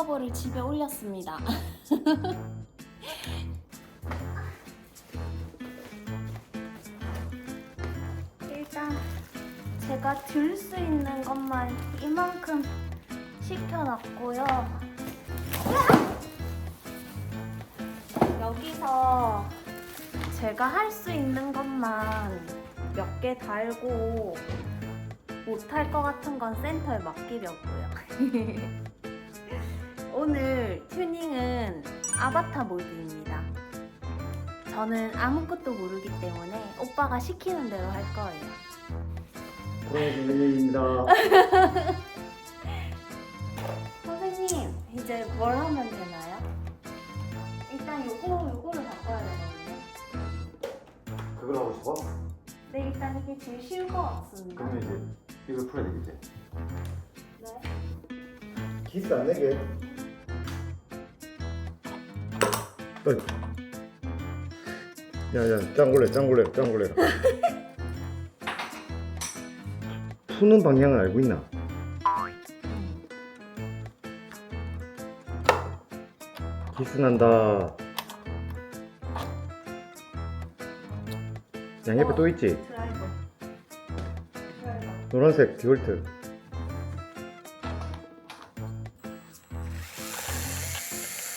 짠 슈퍼커버를 집에 올렸습니다. 일단 제가 들 수 있는 것만 이만큼 시켜놨고요. 여기서 제가 할 수 있는 것만 몇 개 달고 못할 것 같은 건 센터에 맡기려고요. 오늘 튜닝은 아바타 모드입니다. 저는 아무것도 모르기 때문에 오빠가 시키는 대로 할 거예요. 고양이 선생님입니다. 선생님, 이제 뭘 하면 되나요? 일단 요거, 요거를 바꿔야 되거든요. 그걸 하고 싶어? 네, 일단 이게 제일 쉬운 것 같습니다. 그러면 이제 이걸 풀어야 되겠지. 네. 기스 안 내게. 야야 짱골래 짱골래 짱골래. 푸는 방향을 알고 있나? 기스 난다. 양옆에 어. 또 있지? 드라이버. 노란색 디올트.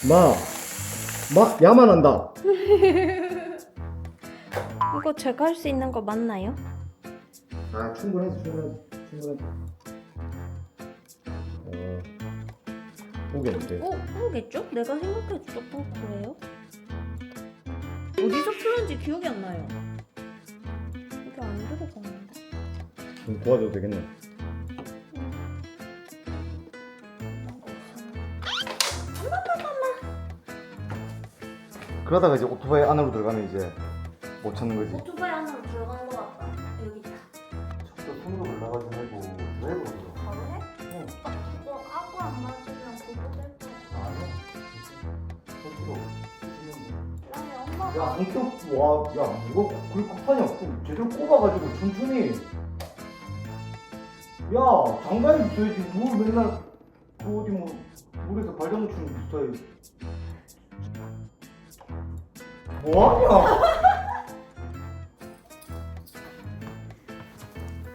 마, 마, 야만 한다. 이거 제가 할 수 있는 거 맞나요? 아 충분하지, 충분하지, 충분하지. 어, 보겠는데. 어? 모르겠죠? 내가 생각해도 조금 그래요? 어디서 풀는지 기억이 안 나요. 이게 안 들어가는데. 좀 도와줘도 되겠네. 그러다가 이제 오토바이 안으로 들어가면 이제 못 찾는 거지. 오토바이 안으로 들어간 것 같다. 여기 있다. 저 손으로 올라가지 말고 드라이버로 들어. 바로 해? 이거 아구 안 맞으면 그거 될 거야. 아니야. 손으로. 아니 엄마가 야, 성격 와, 야, 이거 그리 급하냐? 좀 제대로 꼽아가지고 천천히. 야, 장갑이 있어야지. 뭘 맨날 그 어디 뭐 물에서 발장 치는 스타일. 뭐하냐?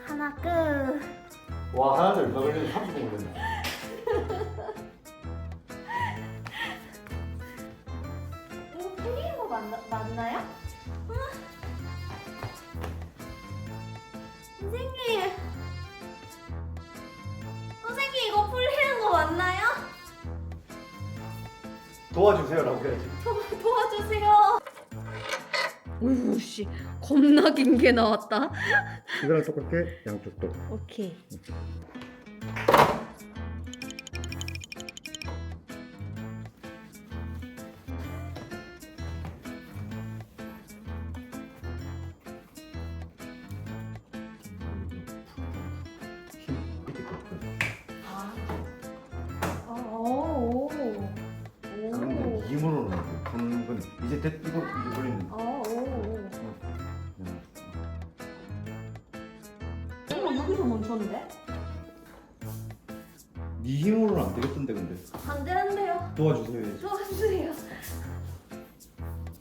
하나 끝. 와, 하나도 얼마 걸리는 30분 걸렸네. 이거 풀리는 거 맞나, 맞나요? 아. 선생님. 선생님 이거 풀리는 거 맞나요? 도와주세요라고 해야지. 도, 우씨 겁나 긴 게 나왔다. 이거랑 똑같게 양쪽도. 오케이. 되겠던데 근데. 안 되는데요. 도와주세요. 도와주세요.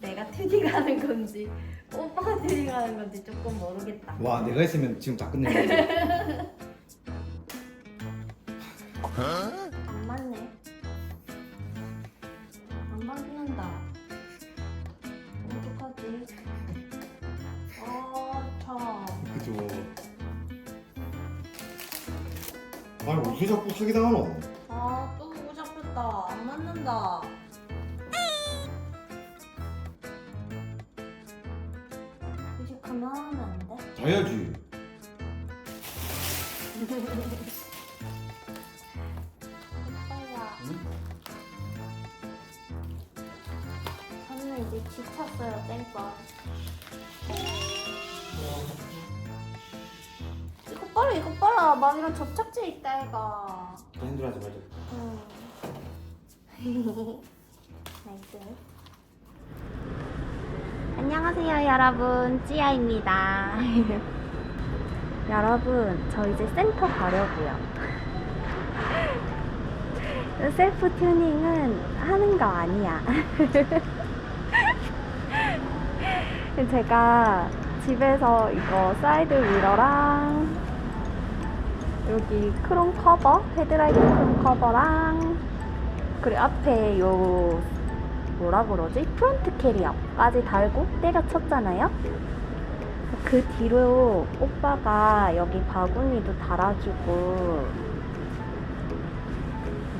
내가 튜닝하는 건지 오빠가 튜닝하는 건지 조금 모르겠다. 와 내가 했으면 지금 다 끝낸 거지. 오빠야. 응? 저는 이제 지쳤어요, 땡벌. 이거 봐라, 이거 봐라. 막 이런 접착제 있다, 이거. 더 힘들어하지 말자. 음. 나이스. 안녕하세요, 여러분. 찌아입니다. 여러분, 저 이제 센터 가려고요. 셀프 튜닝은 하는 거 아니야. 제가 집에서 이거 사이드 미러랑 여기 크롬 커버, 헤드라이트 크롬 커버랑 그리고 앞에 요 뭐라 그러지? 프론트 캐리어까지 달고 때려쳤잖아요. 그 뒤로 오빠가 여기 바구니도 달아주고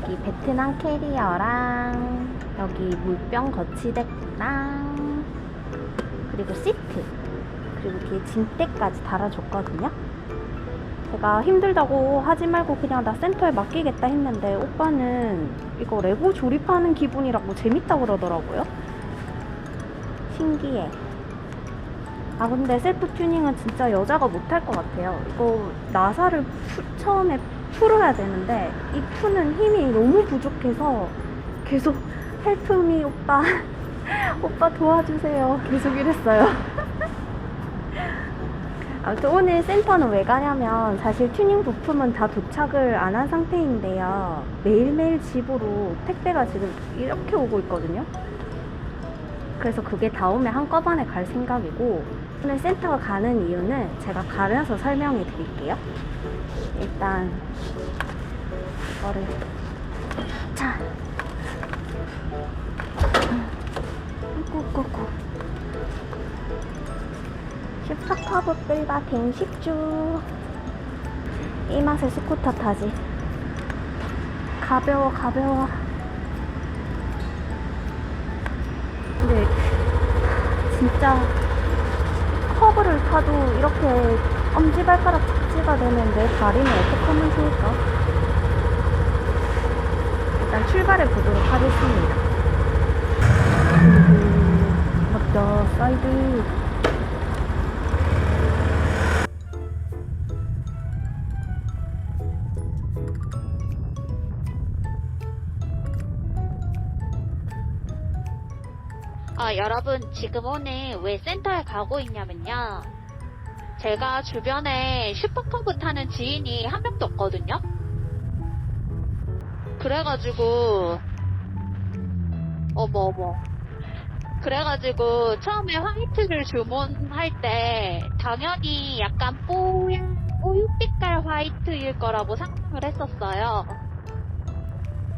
여기 베트남 캐리어랑 여기 물병 거치대랑 그리고 시트 그리고 뒤에 짐대까지 달아줬거든요. 제가 힘들다고 하지 말고 그냥 나 센터에 맡기겠다 했는데 오빠는 이거 레고 조립하는 기분이라고 재밌다고 그러더라고요. 신기해. 아 근데 셀프 튜닝은 진짜 여자가 못할 것 같아요. 이거 나사를 푸- 처음에 풀어야 되는데 이 푸는 힘이 너무 부족해서 계속 헬프미 오빠 오빠 도와주세요 계속 이랬어요. 아무튼 오늘 센터는 왜 가냐면 사실 튜닝 부품은 다 도착을 안 한 상태인데요. 매일매일 집으로 택배가 지금 이렇게 오고 있거든요. 그래서 그게 다 오면 한꺼번에 갈 생각이고 오늘 센터 가는 이유는 제가 가면서 설명해 드릴게요. 일단 이거를 자 꾸꾸꾸 슈퍼커브 끌바 갱식주 이 맛에 스쿠터 타지 가벼워 가벼워 근데 진짜 커브를 타도 이렇게 엄지발가락 착지가 되는데 다리는 어떻게 하면 좋을까? 일단 출발해 보도록 하겠습니다. 음, 맞다, 사이드. 아, 여러분, 지금 오늘 왜 센터에 가고 있냐면요. 제가 주변에 슈퍼커브 타는 지인이 한 명도 없거든요? 그래가지고, 어머, 어머. 그래가지고, 처음에 화이트를 주문할 때, 당연히 약간 뽀얀, 우유빛깔 화이트일 거라고 상상을 했었어요.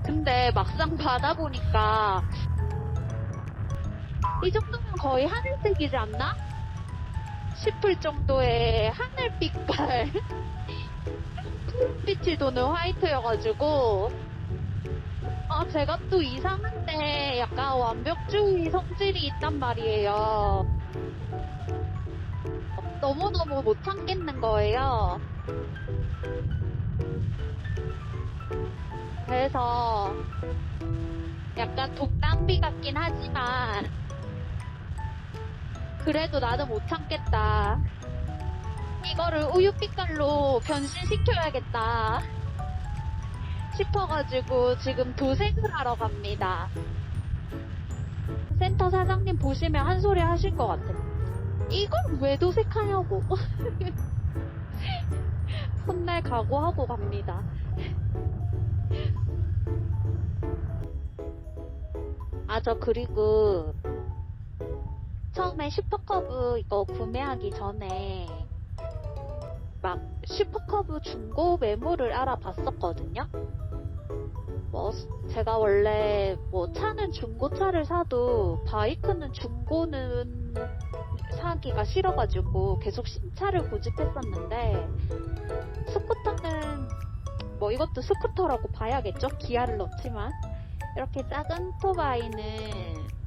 근데 막상 받아보니까, 이 정도면 거의 하늘색이지 않나? 싶을 정도의 하늘빛깔. 빛이 도는 화이트여가지고. 아 제가 또 이상한데 약간 완벽주의 성질이 있단 말이에요. 너무너무 못 참겠는 거예요. 그래서 약간 독담비 같긴 하지만 그래도 나는 못 참겠다. 이거를 우유빛깔로 변신시켜야겠다. 싶어가지고 지금 도색을 하러 갑니다. 센터 사장님 보시면 한 소리 하실 것 같아요. 이걸 왜 도색하냐고. 혼날 각오하고 갑니다. 아, 저 그리고 처음에 슈퍼커브 이거 구매하기 전에 막 슈퍼커브 중고 매물을 알아봤었거든요. 뭐 제가 원래 뭐 차는 중고차를 사도 바이크는 중고는 사기가 싫어가지고 계속 신차를 고집했었는데 스쿠터는 뭐 이것도 스쿠터라고 봐야겠죠? 기아를 넣지만 이렇게 작은 오토바이는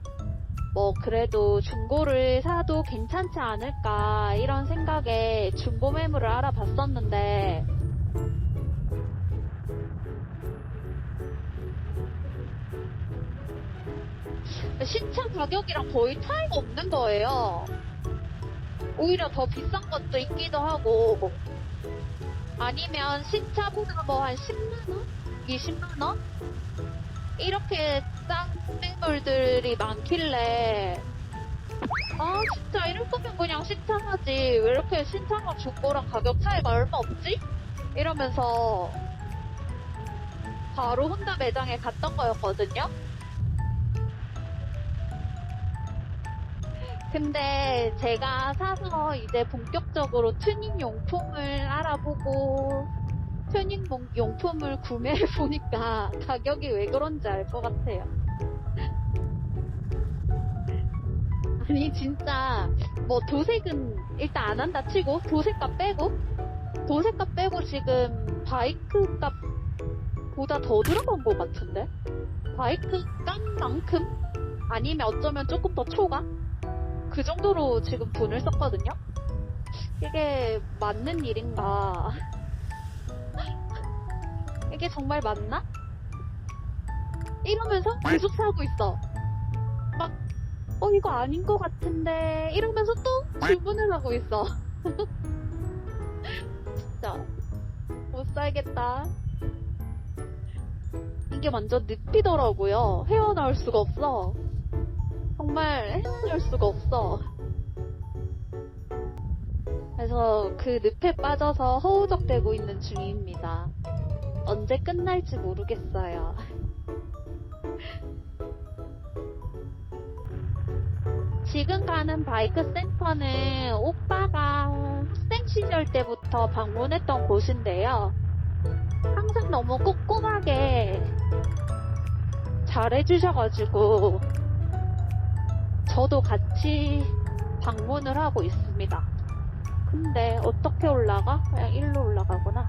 뭐 그래도 중고를 사도 괜찮지 않을까 이런 생각에 중고 매물을 알아봤었는데 신차 가격이랑 거의 차이가 없는 거예요. 오히려 더 비싼 것도 있기도 하고 아니면 신차보다 뭐 한 10만원? 20만원? 이렇게 싼 매물들이 많길래 아 진짜 이럴 거면 그냥 신차 사지 왜 이렇게 신차랑 중고랑 가격 차이가 얼마 없지? 이러면서 바로 혼다 매장에 갔던 거였거든요. 근데 제가 사서 이제 본격적으로 튜닝 용품을 알아보고 튜닝 용- 용품을 구매해 보니까 가격이 왜 그런지 알 것 같아요. 아니 진짜 뭐 도색은 일단 안 한다 치고 도색값 빼고 도색값 빼고 지금 바이크 값보다 더 들어간 것 같은데 바이크 값만큼 아니면 어쩌면 조금 더 초과 그 정도로 지금 돈을 썼거든요. 이게 맞는 일인가? 이게 정말 맞나? 이러면서 계속 사고 있어. 막, 어, 이거 아닌 것 같은데. 이러면서 또 주문을 하고 있어. 진짜. 못 살겠다. 이게 완전 늪이더라고요. 헤어나올 수가 없어. 정말 헤어나올 수가 없어. 그래서 그 늪에 빠져서 허우적대고 있는 중입니다. 언제 끝날지 모르겠어요. 지금 가는 바이크 센터는 오빠가 학생 시절 때부터 방문했던 곳인데요. 항상 너무 꼼꼼하게 잘해주셔가지고 저도 같이 방문을 하고 있습니다. 근데 어떻게 올라가? 그냥 일로 올라가구나.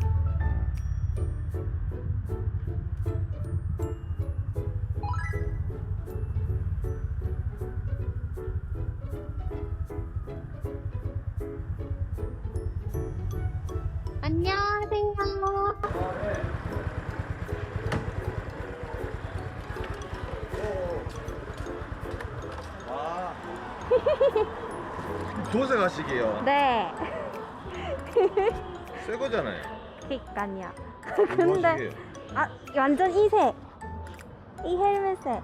도색하시게요. 네. 새 거잖아요. 그니까요. 뭐 근데? 아 완전 이색. 이 헬멧색.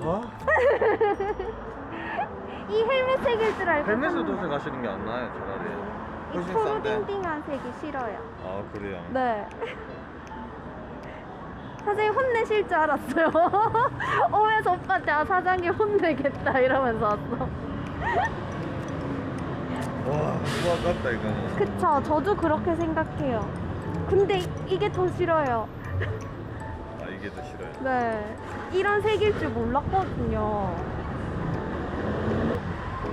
어? 이 헬멧색일 줄 알고. 헬멧을 샀는데. 도색 하시는 게 안 나아요, 차라리. 이 훨씬 싼데. 푸르딩딩한 색이 싫어요. 아, 그래요. 네. 사장님 혼내실 줄 알았어요. 오면서 오빠한테 아 사장님 혼내겠다 이러면서 왔어. 와, 너무 아깝다, 이거는. 그쵸. 저도 그렇게 생각해요. 근데 이- 이게 더 싫어요. 아, 이게 더 싫어요. 네. 이런 색일 줄 몰랐거든요.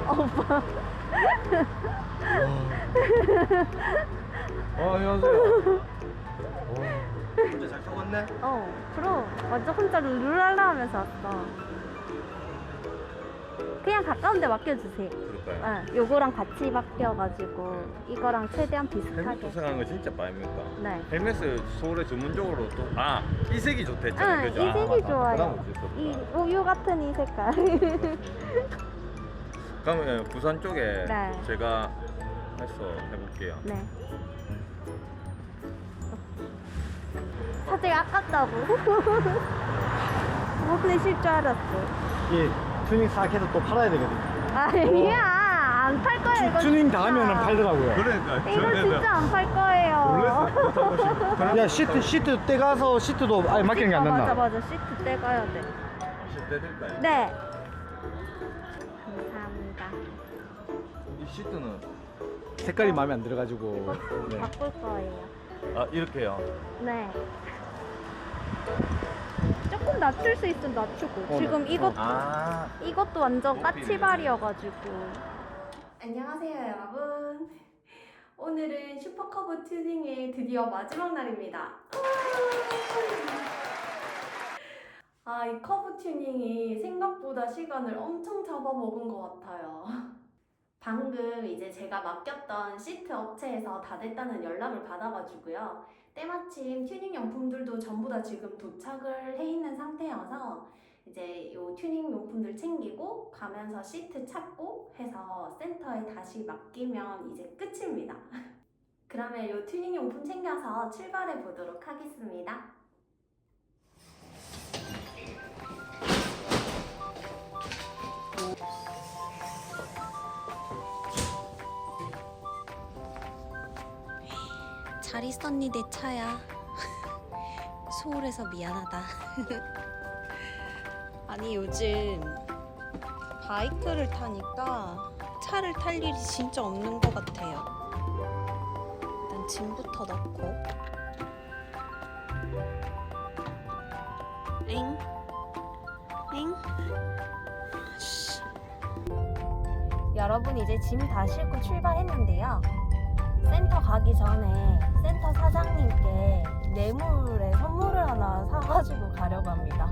어, 오빠. 어, 안녕하세요. 혼자 잘 타고 왔네? 어, 그럼 완전 혼자 룰랄라 하면서 왔어. 그냥 가까운 데 맡겨주세요. 그럴까요? 네, 요거랑 같이 바뀌어가지고 이거랑 최대한 헬멧 비슷하게. 도색하는 거 진짜 빠입니까? 네. 헬멧을 서울에 전문적으로 또, 아, 이 색이 좋다 했잖아요. 응, 그죠? 이 아, 색이 맞다. 좋아요. 그다음. 이 우유 같은 이 색깔. 그러면 예, 부산 쪽에 네. 제가 해서 해볼게요. 네. 사실 아깝다고. 혼내실 줄 알았어. 이 튜닝 싹 해서 또 팔아야 되거든. 아니야, 안 팔 거예요. 이거 튜닝 진짜. 다 하면은 팔더라고요. 그러니까. 이거 진짜 안 팔 거예요. 야 시트 시트 떼가서 시트도 아예 맡기는 게안 아, 맞아 된다. 맞아 시트 떼가야 돼. 시트 드릴까요? 네. 감사합니다. 이 시트는 색깔이 마음에 안 들어가지고. 네. 바꿀 거예요. 아 이렇게요. 네. 조금 낮출 수 있으면 낮추고. 어, 지금 네. 이것 아 이것도 완전. 까치발이어가지고. 안녕하세요, 여러분. 오늘은 슈퍼커브 튜닝의 드디어 마지막 날입니다. 아, 이 커브 튜닝이 생각보다 시간을 엄청 잡아먹은 것 같아요. 방금 이제 제가 맡겼던 시트 업체에서 다 됐다는 연락을 받아가지고요. 때마침 튜닝 용품들도 전부 다 지금 도착을 해 있는 상태여서 이제 요 튜닝 용품들 챙기고 가면서 시트 찾고 해서 센터에 다시 맡기면 이제 끝입니다. 그러면 요 튜닝 용품 챙겨서 출발해 보도록 하겠습니다. 잘 있었니 내 차야. 소홀해서 미안하다. 아니 요즘 바이크를 타니까 차를 탈 일이 진짜 없는 것 같아요. 일단 짐부터 넣고. 엥? 엥? 씨. 여러분 이제 짐 다 싣고 출발했는데요. 가기 전에 센터 사장님께 뇌물에 선물을 하나 사가지고 가려고 합니다.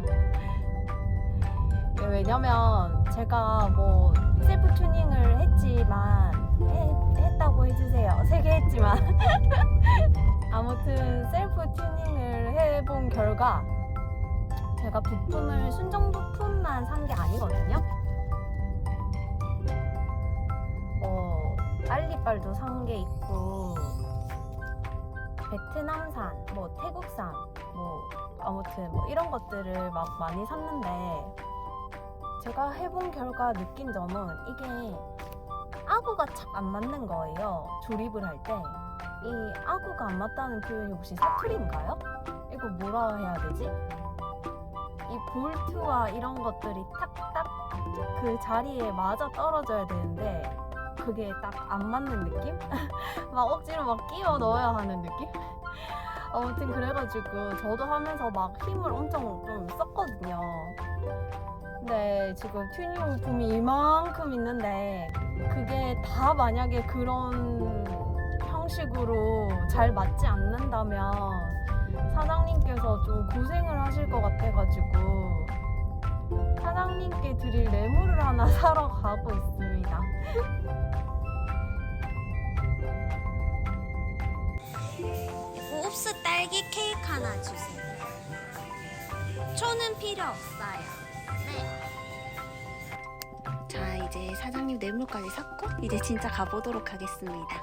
예, 왜냐면 제가 뭐 셀프 튜닝을 했지만 해- 했다고 해주세요. 세 개 했지만 아무튼 셀프 튜닝을 해본 결과 제가 부품을 순정 부품만 산 게 아니거든요. 어, 알리빨도 산 게 있고 베트남산, 뭐 태국산, 뭐 아무튼 뭐 이런 것들을 막 많이 샀는데 제가 해본 결과 느낀 점은 이게 아구가 착 안 맞는 거예요. 조립을 할 때. 이 아구가 안 맞다는 표현이 혹시 사투리인가요? 이거 뭐라 해야 되지? 이 볼트와 이런 것들이 탁탁 그 자리에 맞아 떨어져야 되는데 그게 딱 안 맞는 느낌? 막 억지로 막 끼워 넣어야 하는 느낌? 아무튼 그래가지고 저도 하면서 막 힘을 엄청 좀 썼거든요. 근데 지금 튜닝 용품이 이만큼 있는데 그게 다 만약에 그런 형식으로 잘 맞지 않는다면 사장님께서 좀 고생을 하실 것 같아가지고 사장님께 드릴 뇌물을 하나 사러 가고 있습니다. 옵스 딸기 케이크 하나 주세요. 초는 필요 없어요. 네. 자, 이제 사장님 뇌물까지 샀고 이제 진짜 가보도록 하겠습니다.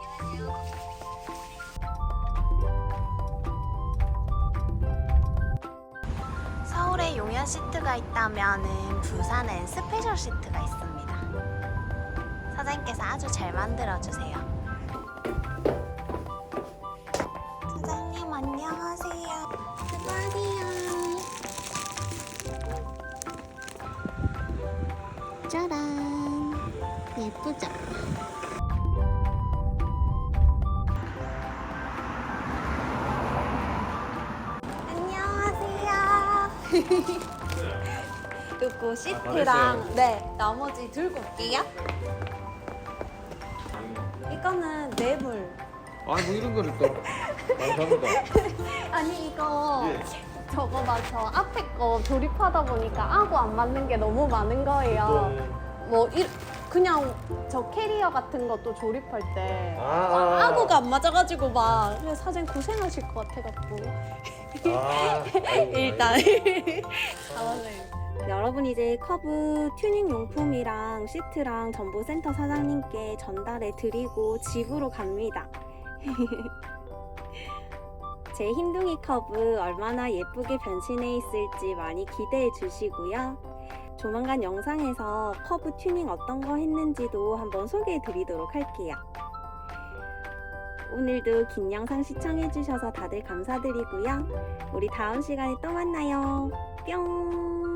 용현 시트가 있다면은 부산엔 스페셜 시트가 있습니다. 사장님께서 아주 잘 만들어 주세요. 사장님 안녕하세요. 수고하세요. 짜란. 예쁘죠? 안녕하세요. 요거 시트랑 네 나머지 들고 올게요. 이거는 뇌물. 아니 뭐 이런 거를 또 감사합니다. 아니 이거 예. 저거 맞저 앞에 거 조립하다 보니까 아구 안 맞는 게 너무 많은 거예요. 네. 뭐 이, 그냥 저 캐리어 같은 것도 조립할 때 아, 아, 아. 아구가 안 맞아가지고 막 사장 고생하실 것 같아갖고 아, 아이고, 일단. 여러분 이제 커브 튜닝 용품이랑 시트랑 정보센터 사장님께 전달해 드리고 집으로 갑니다. 제 흰둥이 커브 얼마나 예쁘게 변신해 있을지 많이 기대해 주시고요. 조만간 영상에서 커브 튜닝 어떤 거 했는지도 한번 소개해 드리도록 할게요. 오늘도 긴 영상 시청해 주셔서 다들 감사드리고요. 우리 다음 시간에 또 만나요. 뿅!